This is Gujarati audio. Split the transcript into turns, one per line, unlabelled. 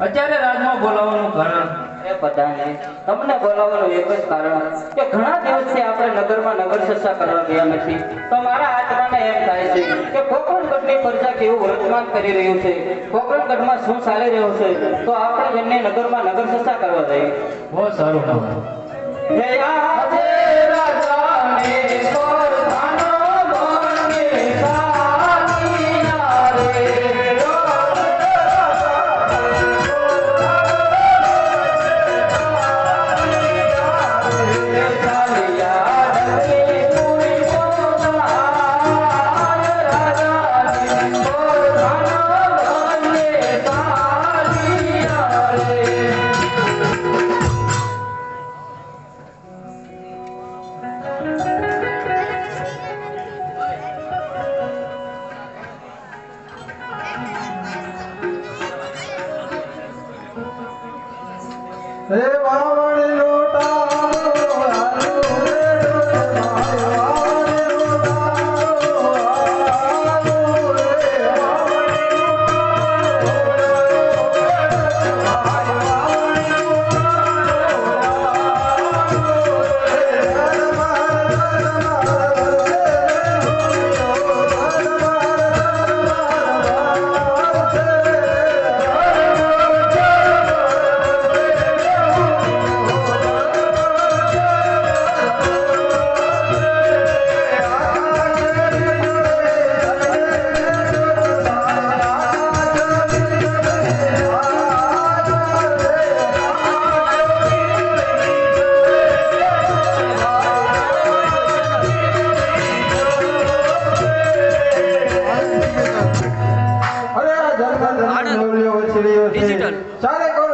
અત્યારે રાજમાં બોલાવવાનું કારણ?
એ બધાને. તમને બોલાવવાનું એક જ કારણ કે ઘણા દિવસથી આપણે નગરમાં નગર ચર્ચા કરવા ગયા નથી. તો મારા આત્માને એમ થાય છે કે પોકરણગઢની પ્રજા કેવું વર્તમાન કરી રહ્યું છે? પોકરણગઢમાં શું ચાલી રહ્યું છે? તો આપણે બંને નગરમાં નગર ચર્ચા કરવા જઈએ.
બહુ સારું
હે આજે રાજાને.
હે વાવણી
প্রয়োজন